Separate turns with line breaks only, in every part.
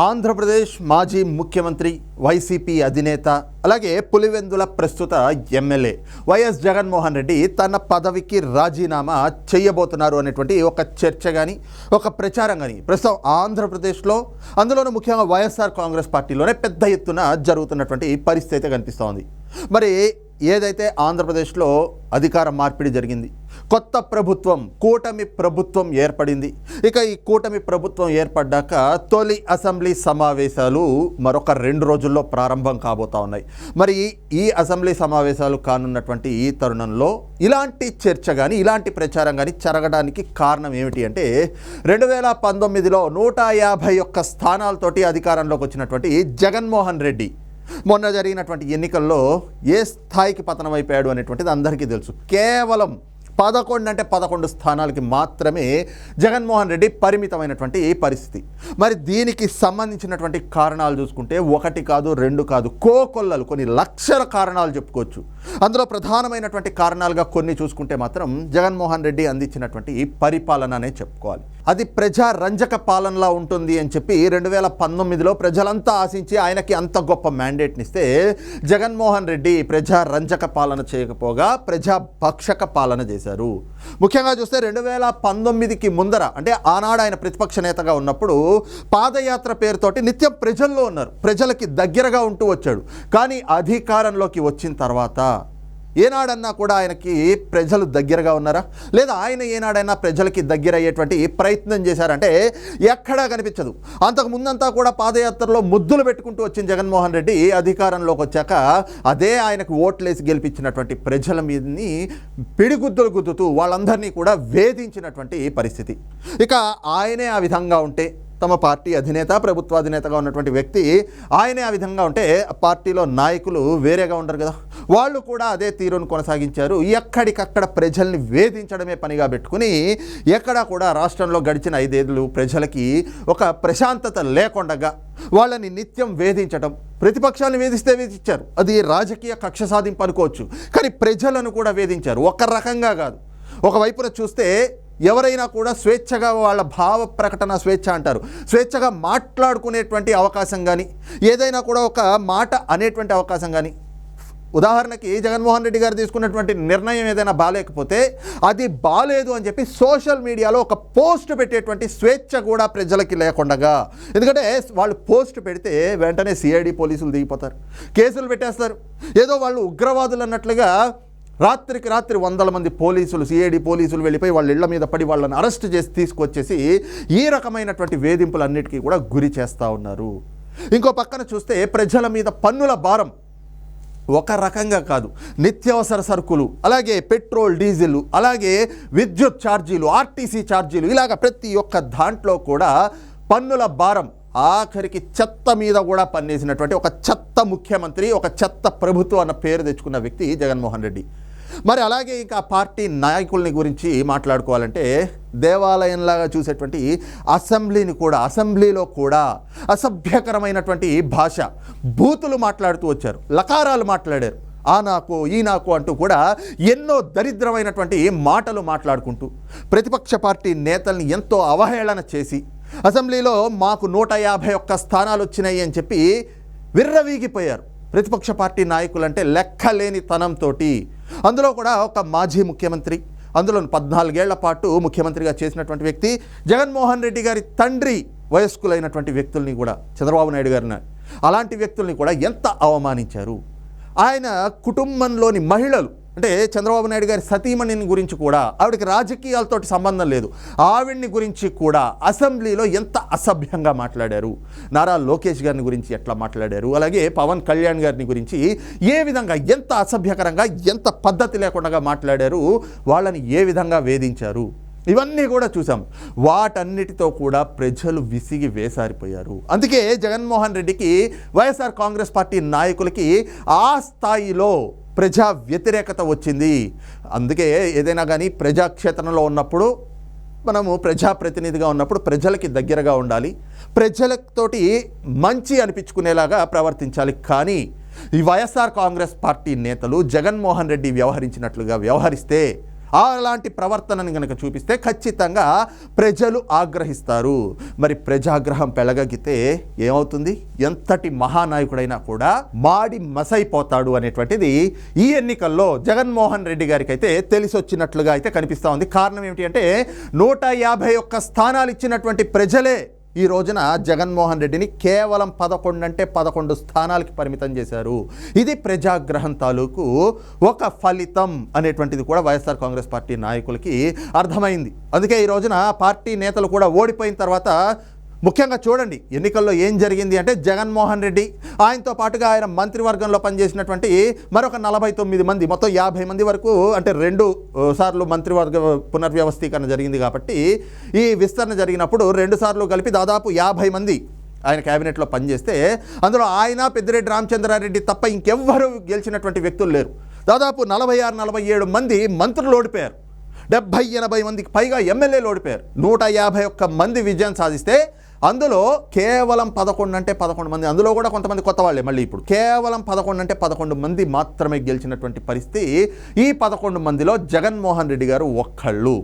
ఆంధ్రప్రదేశ్ మాజీ ముఖ్యమంత్రి వైసీపీ అధినేత అలాగే పులివెందుల ప్రస్తుత ఎమ్మెల్యే వైఎస్ జగన్మోహన్ రెడ్డి తన పదవికి రాజీనామా చేయబోతున్నారు అనేటువంటి ఒక చర్చ కానీ ఒక ప్రచారం కానీ ప్రస్తుతం ఆంధ్రప్రదేశ్లో అందులోనూ ముఖ్యంగా వైఎస్ఆర్ కాంగ్రెస్ పార్టీలోనే పెద్ద ఎత్తున జరుగుతున్నటువంటి పరిస్థితి అయితే కనిపిస్తోంది. మరి ఏదైతే ఆంధ్రప్రదేశ్లో అధికార మార్పిడి జరిగింది కొత్త ప్రభుత్వం కూటమి ప్రభుత్వం ఏర్పడింది. ఇక ఈ కూటమి ప్రభుత్వం ఏర్పడ్డాక తొలి అసెంబ్లీ సమావేశాలు మరొక రెండు రోజుల్లో ప్రారంభం కాబోతా ఉన్నాయి. మరి ఈ అసెంబ్లీ సమావేశాలు కానున్నటువంటి ఈ తరుణంలో ఇలాంటి చర్చ కానీ ఇలాంటి ప్రచారం కానీ జరగడానికి కారణం ఏమిటి అంటే రెండు వేల పంతొమ్మిదిలో నూట యాభై ఒక్క స్థానాలతోటి అధికారంలోకి వచ్చినటువంటి జగన్మోహన్ రెడ్డి. మొన్న జరిగినటువంటి ఎన్నికల్లో ఏ స్థాయికి పతనమైపోయాడు అనేటువంటిది అందరికీ తెలుసు. కేవలం పదకొండు అంటే పదకొండు స్థానాలకి మాత్రమే జగన్మోహన్ రెడ్డి పరిమితమైనటువంటి పరిస్థితి. మరి దీనికి సంబంధించినటువంటి కారణాలు చూసుకుంటే ఒకటి కాదు రెండు కాదు కోకొల్లలు కొన్ని లక్షల కారణాలు చెప్పుకోవచ్చు. అందులో ప్రధానమైనటువంటి కారణాలుగా కొన్ని చూసుకుంటే మాత్రం జగన్మోహన్ రెడ్డి అందించినటువంటి పరిపాలన అనే చెప్పుకోవాలి. అది ప్రజా రంజక పాలనలా ఉంటుంది అని చెప్పి రెండు వేల పంతొమ్మిదిలో ప్రజలంతా ఆశించి ఆయనకి అంత గొప్ప మ్యాండేట్ని ఇస్తే జగన్మోహన్ రెడ్డి ప్రజా రంజక పాలన చేయకపోగా ప్రజా భక్షక పాలన చేశారు. ముఖ్యంగా చూస్తే రెండు వేల పంతొమ్మిదికి ముందర అంటే ఆనాడు ఆయన ప్రతిపక్ష నేతగా ఉన్నప్పుడు పాదయాత్ర పేరుతోటి నిత్యం ప్రజల్లో ఉన్నారు. ప్రజలకి దగ్గరగా ఉంటూ వచ్చాడు. కానీ అధికారంలోకి వచ్చిన తర్వాత ఏనాడన్నా కూడా ఆయనకి ప్రజలు దగ్గరగా ఉన్నారా? లేదా ఆయన ఏనాడైనా ప్రజలకి దగ్గర అయ్యేటువంటి ప్రయత్నం చేశారంటే ఎక్కడా కనిపించదు. అంతకు ముందంతా కూడా పాదయాత్రలో ముద్దులు పెట్టుకుంటూ వచ్చిన జగన్మోహన్ రెడ్డి అధికారంలోకి వచ్చాక అదే ఆయనకు ఓట్లేసి గెలిపించినటువంటి ప్రజల మీదని పిడిగుద్దులు గుద్దుతూ వాళ్ళందరినీ కూడా వేధించినటువంటి పరిస్థితి. ఇక ఆయనే ఆ విధంగా ఉంటే తమ పార్టీ అధినేత ప్రభుత్వ అధినేతగా ఉన్నటువంటి వ్యక్తి ఆయనే ఆ విధంగా ఉంటే పార్టీలో నాయకులు వేరేగా ఉండరు కదా. వాళ్ళు కూడా అదే తీరును కొనసాగించారు. ఎక్కడికక్కడ ప్రజల్ని వేధించడమే పనిగా పెట్టుకుని ఎక్కడా కూడా రాష్ట్రంలో గడిచిన ఐదేళ్ళు ప్రజలకి ఒక ప్రశాంతత లేకుండగా వాళ్ళని నిత్యం వేధించడం ప్రతిపక్షాన్ని వేధిస్తే వేధించారు. అది రాజకీయ కక్ష సాధింపు అనుకోవచ్చు. కానీ ప్రజలను కూడా వేధించారు. ఒక రకంగా కాదు. ఒకవైపున చూస్తే ఎవరైనా కూడా స్వేచ్ఛగా వాళ్ళ భావ ప్రకటన స్వేచ్ఛ అంటారు. స్వేచ్ఛగా మాట్లాడుకునేటువంటి అవకాశం కానీ ఏదైనా కూడా ఒక మాట అనేటువంటి అవకాశం కానీ ఉదాహరణకి జగన్మోహన్ రెడ్డి గారు తీసుకున్నటువంటి నిర్ణయం ఏదైనా బాగాలేకపోతే అది బాగాలేదు అని చెప్పి సోషల్ మీడియాలో ఒక పోస్ట్ పెట్టేటువంటి స్వేచ్ఛ కూడా ప్రజలకి లేకుండగా. ఎందుకంటే వాళ్ళు పోస్ట్ పెడితే వెంటనే సిఐడి పోలీసులు దిగిపోతారు. కేసులు పెట్టేస్తారు. ఏదో వాళ్ళు ఉగ్రవాదులు అన్నట్లుగా రాత్రికి రాత్రి వందల మంది పోలీసులు సిఐడి పోలీసులు వెళ్ళిపోయి వాళ్ళ ఇళ్ళ మీద పడి వాళ్ళని అరెస్ట్ చేసి తీసుకొచ్చేసి ఈ రకమైనటువంటి వేధింపులన్నిటికీ కూడా గురి చేస్తూ ఉన్నారు. ఇంకో పక్కన చూస్తే ప్రజల మీద పన్నుల భారం ఒక రకంగా కాదు. నిత్యావసర సరుకులు అలాగే పెట్రోల్ డీజిల్ అలాగే విద్యుత్ ఛార్జీలు ఆర్టీసీ ఛార్జీలు ఇలాగ ప్రతి ఒక్క దాంట్లో కూడా పన్నుల భారం. ఆఖరికి చెత్త మీద కూడా పన్నేసినటువంటి ఒక చెత్త ముఖ్యమంత్రి ఒక చెత్త ప్రభుత్వం అన్న పేరు తెచ్చుకున్న వ్యక్తి జగన్మోహన్ రెడ్డి. మరి అలాగే ఇంకా పార్టీ నాయకుల్ని గురించి మాట్లాడుకోవాలంటే దేవాలయంలాగా చూసేటువంటి అసెంబ్లీని కూడా అసెంబ్లీలో కూడా అసభ్యకరమైనటువంటి భాష బూతులు మాట్లాడుతూ వచ్చారు లకారాలు మాట్లాడారు. ఆ నాకు ఈ నాకు అంటూ కూడా ఎన్నో దరిద్రమైనటువంటి మాటలు మాట్లాడుకుంటూ ప్రతిపక్ష పార్టీ నేతల్ని ఎంతో అవహేళన చేసి అసెంబ్లీలో మాకు నూట యాభై ఒక్క స్థానాలు వచ్చినాయి అని చెప్పి విర్రవీగిపోయారు. ప్రతిపక్ష పార్టీ నాయకులంటే లెక్కలేని తనంతో అందులో కూడా ఒక మాజీ ముఖ్యమంత్రి అందులో పద్నాలుగేళ్ళ పాటు ముఖ్యమంత్రిగా చేసినటువంటి వ్యక్తి జగన్మోహన్ రెడ్డి గారి తండ్రి వయస్కులైనటువంటి వ్యక్తుల్ని కూడా చంద్రబాబు నాయుడు గారిని. అలాంటి వ్యక్తుల్ని కూడా ఎంత అవమానించారు? ఆయన కుటుంబంలోని మహిళలు అంటే చంద్రబాబు నాయుడు గారి సతీమణిని గురించి కూడా ఆవిడకి రాజకీయాలతోటి సంబంధం లేదు. ఆవిడ్ని గురించి కూడా అసెంబ్లీలో ఎంత అసభ్యంగా మాట్లాడారు? నారా లోకేష్ గారిని గురించి ఎట్లా మాట్లాడారు? అలాగే పవన్ కళ్యాణ్ గారిని గురించి ఏ విధంగా ఎంత అసభ్యకరంగా ఎంత పద్ధతి లేకుండా మాట్లాడారు? వాళ్ళని ఏ విధంగా వేధించారు? ఇవన్నీ కూడా చూసాం. వాటన్నిటితో కూడా ప్రజలు విసిగి వేసారిపోయారు. అందుకే జగన్మోహన్ రెడ్డికి వైఎస్ఆర్ కాంగ్రెస్ పార్టీ నాయకులకి ఆ స్థాయిలో ప్రజా వ్యతిరేకత వచ్చింది. అందుకే ఏదైనా కానీ ప్రజాక్షేత్రంలో ఉన్నప్పుడు మనము ప్రజాప్రతినిధిగా ఉన్నప్పుడు ప్రజలకి దగ్గరగా ఉండాలి. ప్రజలతోటి మంచి అనిపించుకునేలాగా ప్రవర్తించాలి. కానీ ఈ వైఎస్ఆర్ కాంగ్రెస్ పార్టీ నేతలు జగన్మోహన్ రెడ్డి వ్యవహరించినట్లుగా వ్యవహరిస్తే అలాంటి ప్రవర్తనను కనుక చూపిస్తే ఖచ్చితంగా ప్రజలు ఆగ్రహిస్తారు. మరి ప్రజాగ్రహం పెలగగితే ఏమవుతుంది? ఎంతటి మహానాయకుడైనా కూడా మాడి మసైపోతాడు అనేటువంటిది ఈ ఎన్నికల్లో జగన్మోహన్ రెడ్డి గారికి అయితే తెలిసి వచ్చినట్లుగా అయితే కనిపిస్తూ ఉంది. కారణం ఏమిటి అంటే నూట యాభై ఒక్క స్థానాలు ఇచ్చినటువంటి ప్రజలే ఈ రోజున జగన్మోహన్ రెడ్డిని కేవలం పదకొండు అంటే పదకొండు స్థానాలకి పరిమితం చేశారు. ఇది ప్రజాగ్రహం తాలూకు ఒక ఫలితం అనేటువంటిది కూడా వైఎస్ఆర్ కాంగ్రెస్ పార్టీ నాయకులకి అర్థమైంది. అందుకే ఈ రోజున పార్టీ నేతలు కూడా ఓడిపోయిన తర్వాత ముఖ్యంగా చూడండి ఎన్నికల్లో ఏం జరిగింది అంటే జగన్మోహన్ రెడ్డి ఆయనతో పాటుగా ఆయన మంత్రివర్గంలో పనిచేసినటువంటి మరొక నలభై తొమ్మిది మంది మొత్తం యాభై మంది వరకు అంటే రెండు సార్లు మంత్రివర్గ పునర్వ్యవస్థీకరణ జరిగింది కాబట్టి ఈ విస్తరణ జరిగినప్పుడు రెండు సార్లు కలిపి దాదాపు యాభై మంది ఆయన క్యాబినెట్లో పనిచేస్తే అందులో ఆయన పెద్దిరెడ్డి రామచంద్రారెడ్డి తప్ప ఇంకెవ్వరూ గెలిచినటువంటి వ్యక్తులు లేరు. దాదాపు నలభై ఆరు నలభై ఏడు మంది మంత్రులు ఓడిపోయారు. డెబ్భై ఎనభై మందికి పైగా ఎమ్మెల్యేలు ఓడిపోయారు. నూట యాభై ఒక్క మంది విజయం సాధిస్తే అందులో కేవలం పదకొండు అంటే పదకొండు మంది అందులో కూడా కొంతమంది కొత్త వాళ్ళే మళ్ళీ ఇప్పుడు. కేవలం పదకొండు అంటే పదకొండు మంది మాత్రమే గెలిచినటువంటి పరిస్థితి ఈ పదకొండు మందిలో జగన్మోహన్ రెడ్డి గారు ఒక్కళ్ళు.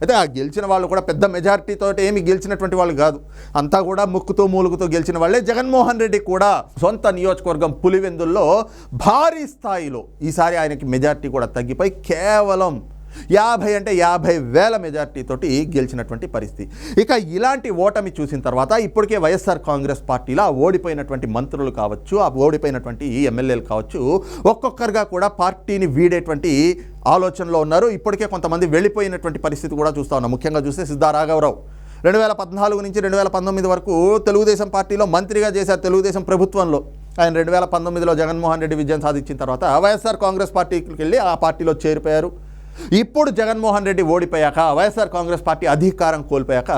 అయితే ఆ గెలిచిన వాళ్ళు కూడా పెద్ద మెజారిటీతో ఏమి గెలిచినటువంటి వాళ్ళు కాదు. అంతా కూడా ముక్కుతో మూలుగుతో గెలిచిన వాళ్ళే జగన్మోహన్ రెడ్డి కూడా. సొంత నియోజకవర్గం పులివెందుల్లో భారీ స్థాయిలో ఈసారి ఆయనకి మెజారిటీ కూడా తగ్గిపోయి కేవలం యాభై అంటే యాభై వేల మెజార్టీతోటి గెలిచినటువంటి పరిస్థితి. ఇక ఇలాంటి ఓటమి చూసిన తర్వాత ఇప్పటికే వైఎస్ఆర్ కాంగ్రెస్ పార్టీలో ఓడిపోయినటువంటి మంత్రులు కావచ్చు ఆ ఓడిపోయినటువంటి ఎమ్మెల్యేలు కావచ్చు ఒక్కొక్కరుగా కూడా పార్టీని వీడేటువంటి ఆలోచనలో ఉన్నారు. ఇప్పటికే కొంతమంది వెళ్ళిపోయినటువంటి పరిస్థితి కూడా చూస్తా ఉన్నాం. ముఖ్యంగా చూస్తే సిద్ధారాఘవరావు రెండు వేల పద్నాలుగు నుంచి రెండు వేల పంతొమ్మిది వరకు తెలుగుదేశం పార్టీలో మంత్రిగా చేశారు తెలుగుదేశం ప్రభుత్వంలో. ఆయన రెండు వేల పంతొమ్మిదిలో జగన్మోహన్ రెడ్డి విజయం సాధించిన తర్వాత వైఎస్ఆర్ కాంగ్రెస్ పార్టీకి వెళ్ళి ఆ పార్టీలో చేరిపోయారు. ఇప్పుడు జగన్మోహన్ రెడ్డి ఓడిపోయాక వైఎస్ఆర్ కాంగ్రెస్ పార్టీ అధికారం కోల్పోయాక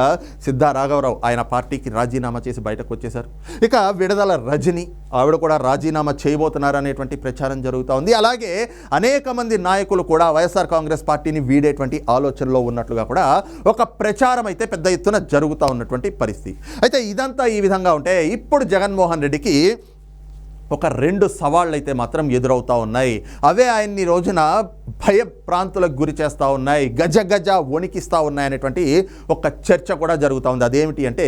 సిద్ధా రాఘవరావు ఆయన పార్టీకి రాజీనామా చేసి బయటకు వచ్చేశారు. ఇక విడుదల రజని ఆవిడ కూడా రాజీనామా చేయబోతున్నారనేటువంటి ప్రచారం జరుగుతూ ఉంది. అలాగే అనేక మంది నాయకులు కూడా వైఎస్ఆర్ కాంగ్రెస్ పార్టీని వీడేటువంటి ఆలోచనలో ఉన్నట్లుగా కూడా ఒక ప్రచారం అయితే పెద్ద ఎత్తున జరుగుతూ ఉన్నటువంటి పరిస్థితి. అయితే ఇదంతా ఈ విధంగా ఉంటే ఇప్పుడు జగన్మోహన్ రెడ్డికి ఒక రెండు సవాళ్ళు అయితే మాత్రం ఎదురవుతూ ఉన్నాయి. అవే ఆయన్ని రోజున రోజున భయప్రాంతులకు గురి చేస్తూ ఉన్నాయి. గజ గజ వణికిస్తూ ఉన్నాయి అనేటువంటి ఒక చర్చ కూడా జరుగుతూ ఉంది. అదేమిటి అంటే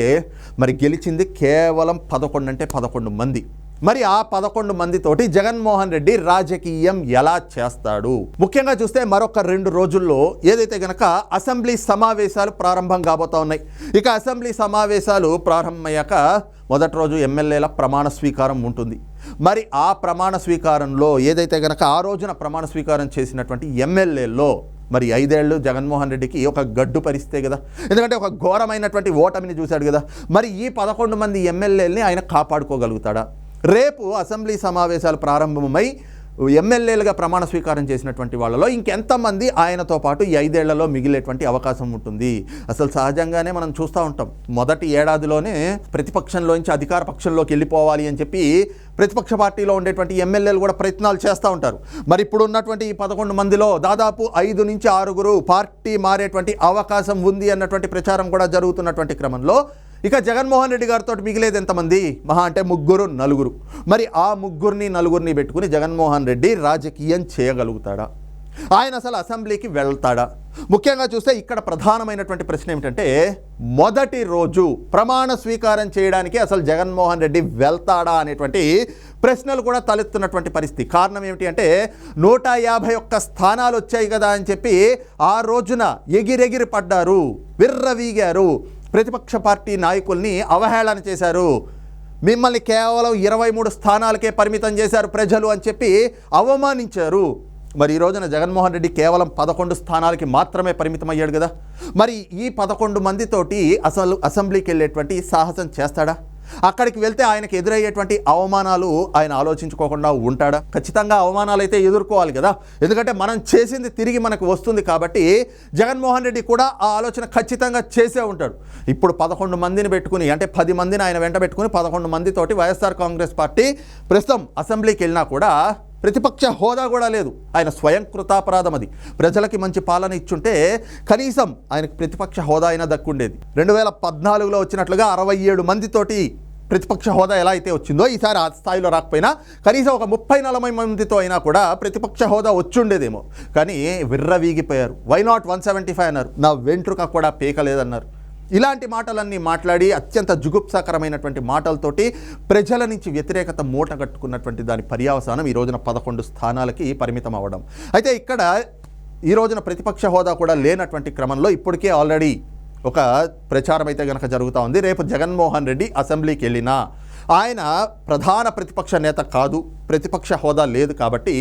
మరి గెలిచింది కేవలం పదకొండు అంటే పదకొండు మంది. మరి ఆ పదకొండు మందితోటి జగన్మోహన్ రెడ్డి రాజకీయం ఎలా చేస్తాడు? ముఖ్యంగా చూస్తే మరొక రెండు రోజుల్లో ఏదైతే గనక అసెంబ్లీ సమావేశాలు ప్రారంభం కాబోతా ఉన్నాయి. ఇక అసెంబ్లీ సమావేశాలు ప్రారంభమయ్యాక మొదటి రోజు ఎమ్మెల్యేల ప్రమాణ స్వీకారం ఉంటుంది. మరి ఆ ప్రమాణ స్వీకారంలో ఏదైతే గనక ఆ రోజున ప్రమాణ స్వీకారం చేసినటువంటి ఎమ్మెల్యేల్లో మరి ఐదేళ్ళు జగన్మోహన్ రెడ్డికి ఒక గడ్డు పరిస్థితే కదా. ఎందుకంటే ఒక ఘోరమైనటువంటి ఓటమిని చూశాడు కదా. మరి ఈ పదకొండు మంది ఎమ్మెల్యేలని ఆయన కాపాడుకోగలుగుతాడా? రేపు అసెంబ్లీ సమావేశాలు ప్రారంభమై ఎమ్మెల్యేలుగా ప్రమాణ స్వీకారం చేసినటువంటి వాళ్ళలో ఇంకెంతమంది ఆయనతో పాటు ఈ ఐదేళ్ళలో మిగిలేటువంటి అవకాశం ఉంటుంది. అసలు సహజంగానే మనం చూస్తూ ఉంటాం. మొదటి ఏడాదిలోనే ప్రతిపక్షంలోంచి అధికార పక్షంలోకి వెళ్ళిపోవాలి అని చెప్పి ప్రతిపక్ష పార్టీలో ఉండేటువంటి ఎమ్మెల్యేలు కూడా ప్రయత్నాలు చేస్తూ ఉంటారు. మరి ఇప్పుడు ఉన్నటువంటి ఈ పదకొండు మందిలో దాదాపు ఐదు నుంచి ఆరుగురు పార్టీ మారేటువంటి అవకాశం ఉంది అన్నటువంటి ప్రచారం కూడా జరుగుతున్నటువంటి క్రమంలో ఇక జగన్మోహన్ రెడ్డి గారితో మిగిలేదు ఎంతమంది? మహా అంటే ముగ్గురు నలుగురు. మరి ఆ ముగ్గురిని నలుగురిని పెట్టుకుని జగన్మోహన్ రెడ్డి రాజకీయం చేయగలుగుతాడా? ఆయన అసలు అసెంబ్లీకి వెళ్తాడా? ముఖ్యంగా చూస్తే ఇక్కడ ప్రధానమైనటువంటి ప్రశ్న ఏమిటంటే మొదటి రోజు ప్రమాణ స్వీకారం చేయడానికి అసలు జగన్మోహన్ రెడ్డి వెళ్తాడా అనేటువంటి ప్రశ్నలు కూడా తలెత్తున్నటువంటి పరిస్థితి. కారణం ఏమిటి అంటే నూట యాభై ఒక్క స్థానాలు వచ్చాయి కదా అని చెప్పి ఆ రోజున ఎగిరెగిరి పడ్డారు విర్రవీగారు. ప్రతిపక్ష పార్టీ నాయకుల్ని అవహేళన చేశారు. మిమ్మల్ని కేవలం ఇరవై మూడు స్థానాలకే పరిమితం చేశారు ప్రజలు అని చెప్పి అవమానించారు. మరి ఈ రోజున జగన్మోహన్ రెడ్డి కేవలం పదకొండు స్థానాలకి మాత్రమే పరిమితం అయ్యాడు కదా. మరి ఈ పదకొండు మందితోటి అసలు అసెంబ్లీకి వెళ్ళేటువంటి సాహసం చేస్తాడా? అక్కడికి వెళ్తే ఆయనకు ఎదురయ్యేటువంటి అవమానాలు ఆయన ఆలోచించుకోకుండా ఉంటాడా? ఖచ్చితంగా అవమానాలు అయితే ఎదుర్కోవాలి కదా. ఎందుకంటే మనం చేసింది తిరిగి మనకు వస్తుంది కాబట్టి జగన్మోహన్ రెడ్డి కూడా ఆ ఆలోచన ఖచ్చితంగా చేసే ఉంటాడు. ఇప్పుడు పదకొండు మందిని పెట్టుకుని అంటే పది మందిని ఆయన వెంట పెట్టుకుని పదకొండు మందితోటి వైఎస్ఆర్ కాంగ్రెస్ పార్టీ ప్రస్తుతం అసెంబ్లీకి వెళ్ళినా కూడా ప్రతిపక్ష హోదా కూడా లేదు. ఆయన స్వయం కృతాపరాధం అది ప్రజలకి మంచి పాలన ఇచ్చుంటే కనీసం ఆయనకు ప్రతిపక్ష హోదా అయినా దక్కుండేది. రెండు వేల పద్నాలుగులో వచ్చినట్లుగా అరవై ఏడు మందితోటి ప్రతిపక్ష హోదా ఎలా అయితే వచ్చిందో ఈసారి ఆ స్థాయిలో రాకపోయినా కనీసం ఒక ముప్పై నలభై మందితో అయినా కూడా ప్రతిపక్ష హోదా వచ్చుండేదేమో. కానీ విర్రవీగిపోయారు. Why not one seventy five అన్నారు. నా వెంట్రుక కూడా పీకలేదన్నారు. ఇలాంటి మాటలన్నీ మాట్లాడి అత్యంత జుగుప్సాకరమైనటువంటి మాటలతోటి ప్రజల నుంచి వ్యతిరేకత మూట కట్టుకున్నటువంటి దాని పర్యావసానం ఈ రోజున పదకొండు స్థానాలకి పరిమితం అవ్వడం అయితే ఇక్కడ ఈ రోజున ప్రతిపక్ష హోదా కూడా లేనటువంటి క్రమంలో ఇప్పటికే ఆల్రెడీ ఒక ప్రచారం అయితే కనుక జరుగుతూ ఉంది. రేపు జగన్మోహన్ రెడ్డి అసెంబ్లీకి వెళ్ళినా ఆయన ప్రధాన ప్రతిపక్ష నేత కాదు ప్రతిపక్ష హోదా లేదు కాబట్టి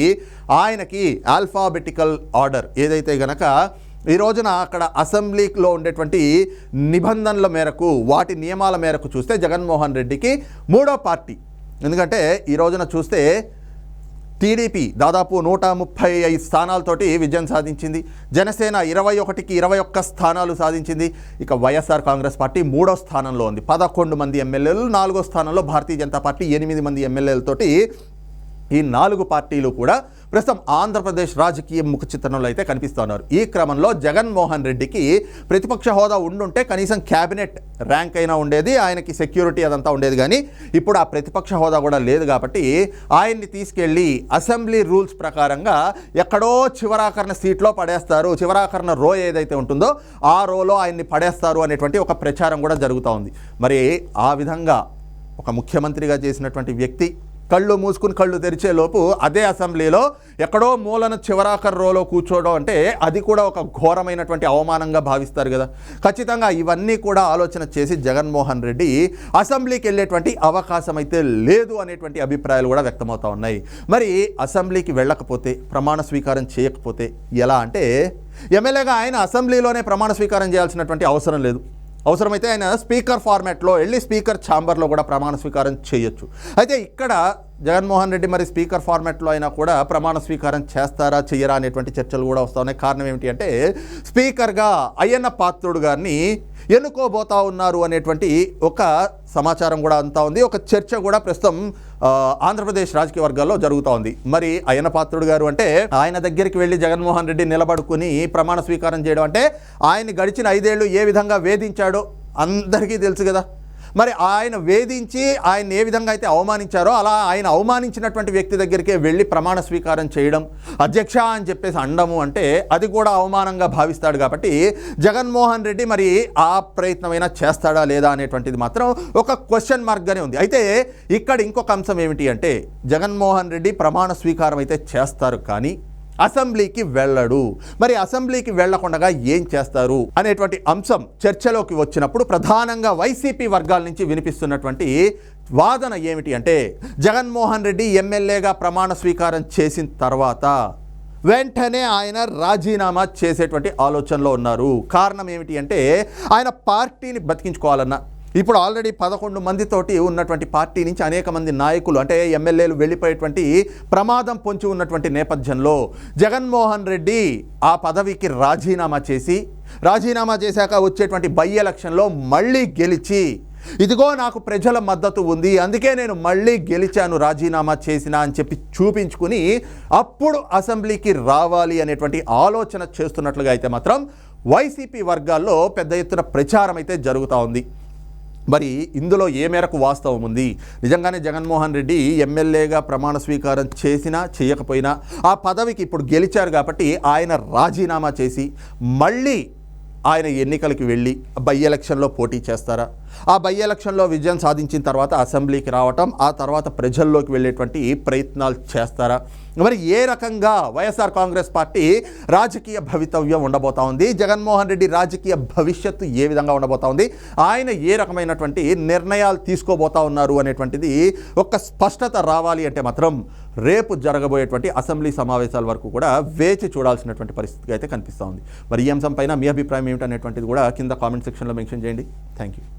ఆయనకి ఆల్ఫాబెటికల్ ఆర్డర్ ఏదైతే గనక ఈ రోజున అక్కడ అసెంబ్లీలో ఉండేటువంటి నిబంధనల మేరకు వాటి నియమాల మేరకు చూస్తే జగన్మోహన్ రెడ్డికి మూడో పార్టీ. ఎందుకంటే ఈ రోజున చూస్తే టీడీపీ దాదాపు నూట ముప్పై ఐదు స్థానాలతోటి విజయం సాధించింది. జనసేన ఇరవై ఒకటికి ఇరవై ఒక్క స్థానాలు సాధించింది. ఇక వైఎస్ఆర్ కాంగ్రెస్ పార్టీ మూడో స్థానంలో ఉంది. పదకొండు మంది ఎమ్మెల్యేలు నాలుగో స్థానంలో భారతీయ జనతా పార్టీ ఎనిమిది మంది ఎమ్మెల్యేలతోటి ఈ నాలుగు పార్టీలు కూడా ప్రస్తుతం ఆంధ్రప్రదేశ్ రాజకీయ ముఖ చిత్రంలో అయితే కనిపిస్తున్నారు. ఈ క్రమంలో జగన్మోహన్ రెడ్డికి ప్రతిపక్ష హోదా ఉండుంటే కనీసం క్యాబినెట్ ర్యాంక్ అయినా ఉండేది ఆయనకి సెక్యూరిటీ అదంతా ఉండేది. కానీ ఇప్పుడు ఆ ప్రతిపక్ష హోదా కూడా లేదు కాబట్టి ఆయన్ని తీసుకెళ్ళి అసెంబ్లీ రూల్స్ ప్రకారంగా ఎక్కడో చివరాకరణ సీట్లో పడేస్తారు. చివరాకరణ రో ఏదైతే ఉంటుందో ఆ రోలో ఆయన్ని పడేస్తారు అనేటువంటి ఒక ప్రచారం కూడా జరుగుతూ ఉంది. మరి ఆ విధంగా ఒక ముఖ్యమంత్రిగా చేసినటువంటి వ్యక్తి కళ్ళు మూసుకుని కళ్ళు తెరిచే లోపు అదే అసెంబ్లీలో ఎక్కడో మూలన చివరాఖర్ రోలో కూర్చోవడం అంటే అది కూడా ఒక ఘోరమైనటువంటి అవమానంగా భావిస్తారు కదా. ఖచ్చితంగా ఇవన్నీ కూడా ఆలోచన చేసి జగన్మోహన్ రెడ్డి అసెంబ్లీకి వెళ్ళేటువంటి అవకాశం అయితే లేదు అనేటువంటి అభిప్రాయాలు కూడా వ్యక్తమవుతా ఉన్నాయి. మరి అసెంబ్లీకి వెళ్ళకపోతే ప్రమాణ స్వీకారం చేయకపోతే ఎలా అంటే ఎమ్మెల్యేగా ఆయన అసెంబ్లీలోనే ప్రమాణ స్వీకారం చేయాల్సినటువంటి అవసరం లేదు. అవసరమైతే ఆయన స్పీకర్ ఫార్మాట్లో వెళ్ళి స్పీకర్ ఛాంబర్లో కూడా ప్రమాణ స్వీకారం చేయొచ్చు. అయితే ఇక్కడ జగన్మోహన్ రెడ్డి మరి స్పీకర్ ఫార్మాట్లో అయినా కూడా ప్రమాణ స్వీకారం చేస్తారా చెయ్యరా అనేటువంటి చర్చలు కూడా వస్తున్నాయి కారణం ఏమిటి అంటే స్పీకర్గా అయ్యన్న పాత్రుడు గారిని ఎన్నుకోబోతా ఉన్నారు అనేటువంటి ఒక సమాచారం కూడా అంతా ఉంది. ఒక చర్చ కూడా ప్రస్తుతం ఆంధ్రప్రదేశ్ రాజకీయ వర్గాల్లో జరుగుతూ ఉంది. మరి అయ్యన్న పాత్రుడు గారు అంటే ఆయన దగ్గరికి వెళ్ళి జగన్మోహన్ రెడ్డి నిలబడుకుని ప్రమాణ స్వీకారం చేయడం అంటే ఆయన గడిచిన ఐదేళ్ళు ఏ విధంగా వేధించాడో అందరికీ తెలుసు కదా. మరి ఆయన వేధించి ఆయన ఏ విధంగా అయితే అవమానించారో అలా ఆయన అవమానించినటువంటి వ్యక్తి దగ్గరికే వెళ్ళి ప్రమాణ స్వీకారం చేయడం అధ్యక్ష అని చెప్పేసి అండము అంటే అది కూడా అవమానంగా భావిస్తాడు కాబట్టి జగన్మోహన్ రెడ్డి మరి ఆ ప్రయత్నమైనా చేస్తాడా లేదా అనేటువంటిది మాత్రం ఒక క్వశ్చన్ మార్క్గానే ఉంది. అయితే ఇక్కడ ఇంకొక అంశం ఏమిటి అంటే జగన్మోహన్ రెడ్డి ప్రమాణ స్వీకారం అయితే చేస్తారు కానీ అసెంబ్లీకి వెళ్ళడు. మరి అసెంబ్లీకి వెళ్ళకుండా ఏం చేస్తారు? అనేటువంటి అంశం చర్చలోకి వచ్చినప్పుడు ప్రధానంగా వైసీపీ వర్గాల నుంచి వినిపిస్తున్నటువంటి వాదన ఏమిటి అంటే జగన్మోహన్ రెడ్డి ఎమ్మెల్యేగా ప్రమాణ స్వీకారం చేసిన తర్వాత వెంటనే ఆయన రాజీనామా చేసేటువంటి ఆలోచనలో ఉన్నారు. కారణం ఏమిటి అంటే ఆయన పార్టీని బతికించుకోవాలన్న ఇప్పుడు ఆల్రెడీ పదకొండు మందితోటి ఉన్నటువంటి పార్టీ నుంచి అనేక మంది నాయకులు అంటే ఎమ్మెల్యేలు వెళ్ళిపోయేటువంటి ప్రమాదం పొంచి ఉన్నటువంటి నేపథ్యంలో జగన్మోహన్ రెడ్డి ఆ పదవికి రాజీనామా చేసి రాజీనామా చేశాక వచ్చేటువంటి బై ఎలక్షన్లో మళ్ళీ గెలిచి ఇదిగో నాకు ప్రజల మద్దతు ఉంది అందుకే నేను మళ్ళీ గెలిచాను రాజీనామా చేసిన అని చెప్పి చూపించుకుని అప్పుడు అసెంబ్లీకి రావాలి అనేటువంటి ఆలోచన చేస్తున్నట్లుగా అయితే మాత్రం వైసీపీ వర్గాల్లో పెద్ద ఎత్తున ప్రచారం అయితే జరుగుతూ ఉంది. మరి ఇందులో ఏ మేరకు వాస్తవం ఉంది? నిజంగానే జగన్మోహన్ రెడ్డి ఎమ్మెల్యేగా ప్రమాణ స్వీకారం చేసినా చేయకపోయినా ఆ పదవికి ఇప్పుడు గెలిచారు కాబట్టి ఆయన రాజీనామా చేసి మళ్ళీ ఆయన ఎన్నికలకు వెళ్ళి బై ఎలక్షన్లో పోటీ చేస్తారా? ఆ బై ఎలక్షన్లో విజయం సాధించిన తర్వాత అసెంబ్లీకి రావటం ఆ తర్వాత ప్రజల్లోకి వెళ్ళేటువంటి ప్రయత్నాలు చేస్తారా? మరి ఏ రకంగా వైఎస్ఆర్ కాంగ్రెస్ పార్టీ రాజకీయ భవితవ్యం ఉండబోతా ఉంది? జగన్మోహన్ రెడ్డి రాజకీయ భవిష్యత్తు ఏ విధంగా ఉండబోతా ఉంది? ఆయన ఏ రకమైనటువంటి నిర్ణయాలు తీసుకోబోతా ఉన్నారు అనేటువంటిది ఒక స్పష్టత రావాలి అంటే మాత్రం రేపు జరగబోయేటువంటి అసెంబ్లీ సమావేశాల వరకు కూడా వేచి చూడాల్సినటువంటి పరిస్థితిగా అయితే కనిపిస్తూ ఉంది. మరి ఈ అంశం పైన మీ అభిప్రాయం ఏమిటనేటువంటిది కూడా కింద కామెంట్ సెక్షన్లో మెన్షన్ చేయండి. Thank you.